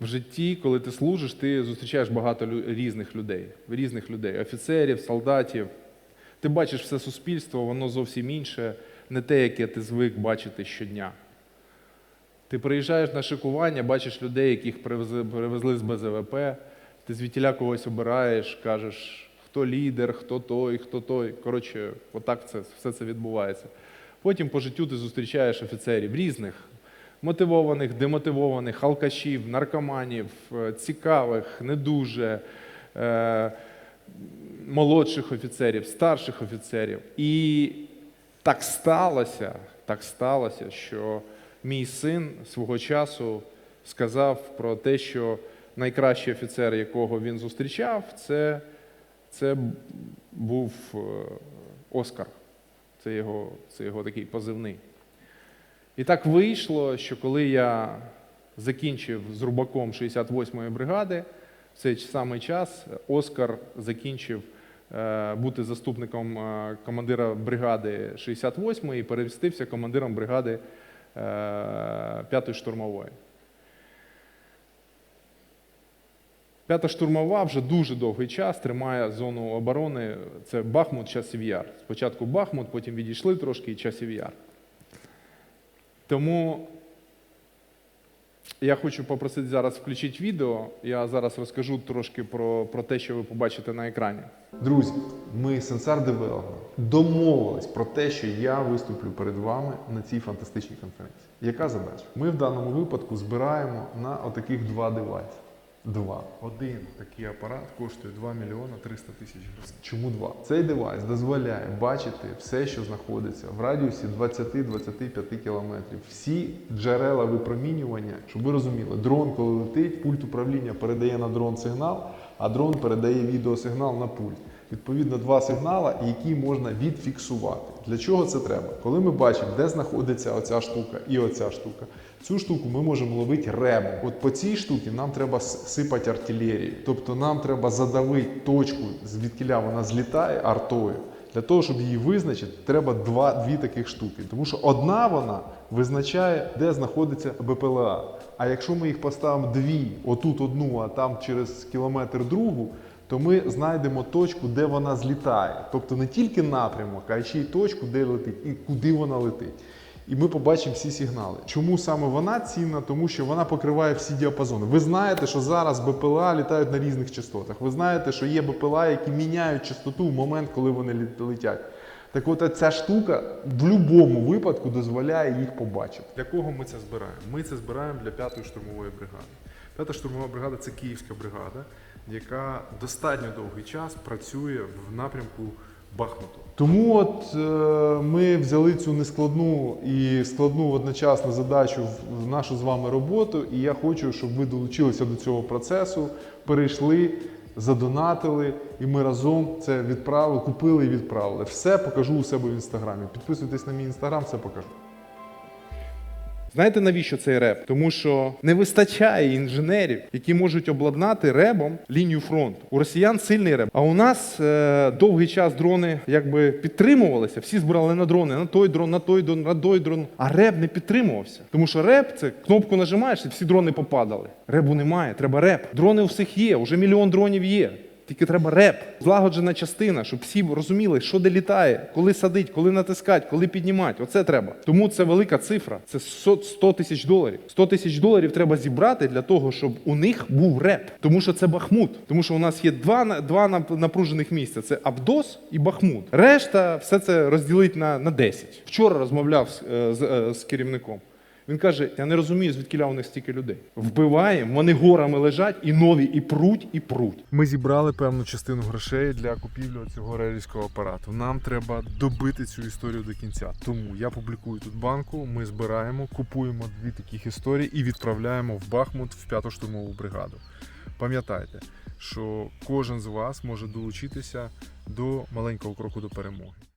В житті, коли ти служиш, ти зустрічаєш багато різних людей, різних людей, офіцерів, солдатів. Ти бачиш все суспільство, воно зовсім інше, не те, яке ти звик бачити щодня. Ти приїжджаєш на шикування, бачиш людей, яких привезли, з БЗВП, ти звідтіля когось обираєш, кажеш, хто лідер, хто той, хто той. Коротше, отак це, все це відбувається. Потім по життю ти зустрічаєш офіцерів різних, мотивованих, демотивованих, алкашів, наркоманів, е, цікавих, не дуже, е, молодших офіцерів, старших офіцерів. І так сталося, так сталося, що мій син свого часу сказав про те, що найкращий офіцер, якого він зустрічав, це, це був е, Оскар. Це його, це його такий позивний. І так вийшло, що коли я закінчив з рубаком 68-ї бригади, в цей самий час Оскар закінчив е, бути заступником е, командира бригади 68-ї і перевістився командиром бригади е, 5-ї штурмової. П'ята штурмова вже дуже довгий час тримає зону оборони. Це Бахмут, часів яр. Спочатку Бахмут, потім відійшли трошки і часів яр. Тому я хочу попросити зараз включити відео. Я зараз розкажу трошки про, про те, що ви побачите на екрані. Друзі, ми Sensar Development домовились про те, що я виступлю перед вами на цій фантастичній конференції. Яка задача? Ми в даному випадку збираємо на отаких два девайси. Два. Один такий апарат коштує 2 мільйона 300 тисяч гривень. Чому два? Цей девайс дозволяє бачити все, що знаходиться в радіусі 20-25 кілометрів. Всі джерела випромінювання, щоб ви розуміли, дрон, коли летить, пульт управління передає на дрон сигнал, а дрон передає відеосигнал на пульт. Відповідно, два сигнали, які можна відфіксувати. Для чого це треба? Коли ми бачимо, де знаходиться оця штука і оця штука, цю штуку ми можемо ловити ребом. От по цій штуці нам треба сипати артилерію. Тобто нам треба задавити точку, звідкиля вона злітає артою. Для того, щоб її визначити, треба два, дві таких штуки. Тому що одна вона визначає, де знаходиться БПЛА. А якщо ми їх поставимо дві, отут одну, а там через кілометр другу, то ми знайдемо точку, де вона злітає. Тобто не тільки напрямок, а ще й точку, де летить, і куди вона летить. І ми побачимо всі сигнали. Чому саме вона цінна? Тому що вона покриває всі діапазони. Ви знаєте, що зараз БПЛА літають на різних частотах. Ви знаєте, що є БПЛА, які міняють частоту в момент, коли вони летять. Так от ця штука в будь-якому випадку дозволяє їх побачити. Для кого ми це збираємо? Ми це збираємо для п'ятої штурмової бригади. П'ята штурмова бригада це київська бригада, яка достатньо довгий час працює в напрямку Бахмуту. Тому от е, ми взяли цю нескладну і складну одночасно задачу в- нашу з вами роботу, і я хочу, щоб ви долучилися до цього процесу, перейшли, задонатили, і ми разом це відправили, купили і відправили. Все покажу у себе в інстаграмі. Підписуйтесь на мій інстаграм, все покажу. Знаєте навіщо цей реп? Тому що не вистачає інженерів, які можуть обладнати ребом лінію фронту. У росіян сильний реб. А у нас е, довгий час дрони якби підтримувалися. Всі збирали на дрони, на той дрон, на той дрон, на той дрон. А реб не підтримувався. Тому що реб це кнопку нажимаєш, і всі дрони попадали. Ребу немає, треба реп. Дрони у всіх є, вже мільйон дронів є. Тільки треба реп, злагоджена частина, щоб всі розуміли, що де літає, коли садить, коли натискати, коли піднімати. Оце треба. Тому це велика цифра. Це 100 100 тисяч доларів. 100 тисяч доларів треба зібрати для того, щоб у них був реп. Тому що це Бахмут. Тому що у нас є два, два нап- напружених місця: це Абдос і Бахмут. Решта все це розділить на, на 10. Вчора розмовляв з, е, з, е, з керівником. Він каже: я не розумію, звідкіля у них стільки людей. Вбиваємо, вони горами лежать, і нові, і пруть, і пруть. Ми зібрали певну частину грошей для купівлі цього релівського апарату. Нам треба добити цю історію до кінця. Тому я публікую тут банку. Ми збираємо, купуємо дві таких історії і відправляємо в Бахмут в п'яту штурмову бригаду. Пам'ятайте, що кожен з вас може долучитися до маленького кроку до перемоги.